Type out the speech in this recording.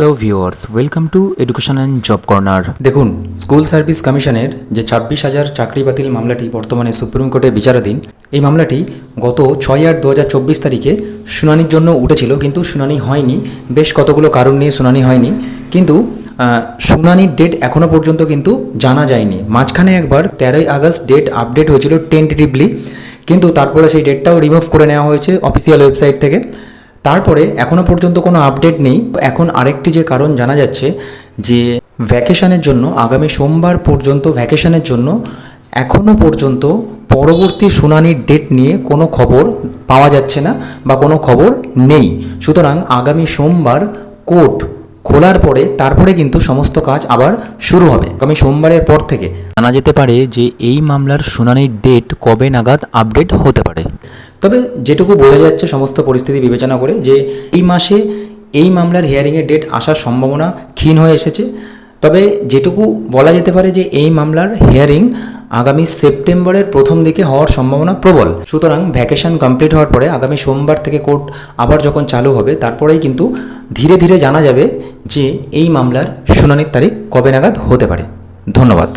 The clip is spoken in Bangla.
Hello viewers welcome to education and job corner দেখুন স্কুল সার্ভিস কমিশনের যে ছাব্বিশ হাজার চাকরি বাতিল মামলাটি বর্তমানে সুপ্রিম কোর্টে বিচারাধীন, এই মামলাটি গত ছয় আট দু তারিখে শুনানির জন্য উঠেছিল, কিন্তু শুনানি হয়নি। বেশ কতগুলো কারণ নিয়ে শুনানি হয়নি, কিন্তু শুনানির ডেট এখনও পর্যন্ত কিন্তু জানা যায়নি। মাঝখানে একবার তেরোই আগস্ট ডেট আপডেট হয়েছিল টেন্টেটিভলি কিন্তু তারপরে সেই ডেটটাও রিমুভ করে নেওয়া হয়েছে অফিসিয়াল ওয়েবসাইট থেকে। তারপরে এখনও পর্যন্ত কোনো আপডেট নেই। এখন আরেকটি যে কারণ জানা যাচ্ছে যে ভ্যাকেশনের জন্য, আগামী সোমবার পর্যন্ত ভ্যাকেশনের জন্য এখনও পর্যন্ত পরবর্তী শুনানির ডেট নিয়ে কোনো খবর পাওয়া যাচ্ছে না বা কোনো খবর নেই। সুতরাং আগামী সোমবার কোর্ট খোলার পরে তারপরে কিন্তু সমস্ত কাজ আবার শুরু হবে। আগামী সোমবারের পর থেকে। জানা যেতে পারে যে এই মামলার শুনানির ডেট কবে নাগাদ আপডেট হতে পারে। তবে যেটুকু বোঝা যাচ্ছে সমস্ত পরিস্থিতি বিবেচনা করে যে এই মাসে এই মামলার হিয়ারিংয়ের ডেট আসার সম্ভাবনা ক্ষীণ হয়ে এসেছে। তবে যেটুকু বলা যেতে পারে যে এই মামলার হিয়ারিং আগামী সেপ্টেম্বরের প্রথম দিকে হওয়ার সম্ভাবনা প্রবল। সুতরাং ভ্যাকেশন কমপ্লিট হওয়ার পরে আগামী সোমবার থেকে কোর্ট আবার যখন চালু হবে, তারপরেই কিন্তু ধীরে ধীরে জানা যাবে যে এই মামলার শুনানির তারিখ কবে নাগাদ হতে পারে। ধন্যবাদ।